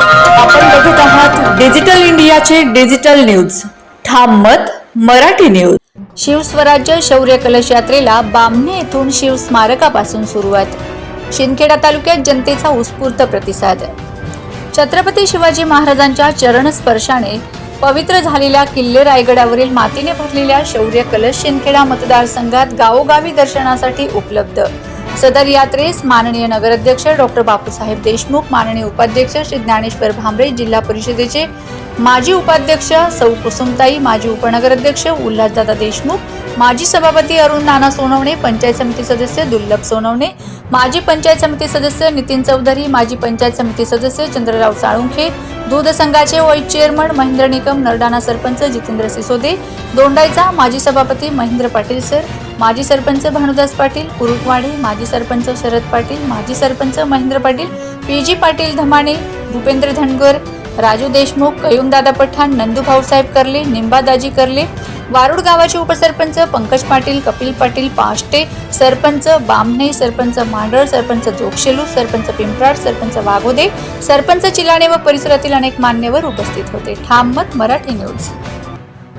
आपण बघत आहात डिजिटल इंडियाचे डिजिटल न्यूज. ठाम मत मराठी न्यूज. शिवस्वराज्य शौर्य कलश यात्रेला बामणे येथून शिव स्मारकापासून सुरुवात. शिंदखेडा तालुक्यात जनतेचा उत्स्फूर्त प्रतिसाद. छत्रपती शिवाजी महाराजांच्या चरणस्पर्शाने पवित्र झालेल्या किल्ले रायगडावरील मातीने भरलेल्या शौर्य कलश शिंदखेडा मतदारसंघात गावोगावी दर्शनासाठी उपलब्ध. सदर यात्रेस माननीय नगराध्यक्ष डॉक्टर बापूसाहेब देशमुख माननीय उपाध्यक्ष श्री ज्ञानेश्वर भांबरे जिल्हा परिषदेचे माजी उपाध्यक्ष सौ कुसुमताई माजी उपनगराध्यक्ष उल्हासदादा देशमुख माजी सभापती अरुण नाना सोनवणे पंचायत समिती सदस्य दुर्लभ सोनवणे माजी पंचायत समिती सदस्य नितीन चौधरी माजी पंचायत समिती सदस्य चंद्रराव साळुंखे दूध संघाचे वाईस चेअरमन महेंद्र निकम नरडाणा सरपंच जितेंद्र सिसोदे दोंडाईचा माजी सभापती महेंद्र पाटील सर माजी सरपंच भानुदास पाटील कुरुकवाडे माजी सरपंच शरद पाटील माजी सरपंच महेंद्र पाटील पी जी पाटील धमाणे भूपेंद्र धनगर राजू देशमुख कयुमदादा पठाण नंदू भाऊसाहेब करले निंबादाजी कर्ले वारुड गावाचे उपसरपंच पंकज पाटील कपिल पाटील पाष्टे सरपंच बामणे सरपंच मांडळ सरपंच जोक्षेलू सरपंच पिंपराड सरपंच वाघोदे सरपंच चिलाणे व परिसरातील अनेक मान्यवर उपस्थित होते. ठाम मत मराठी न्यूज.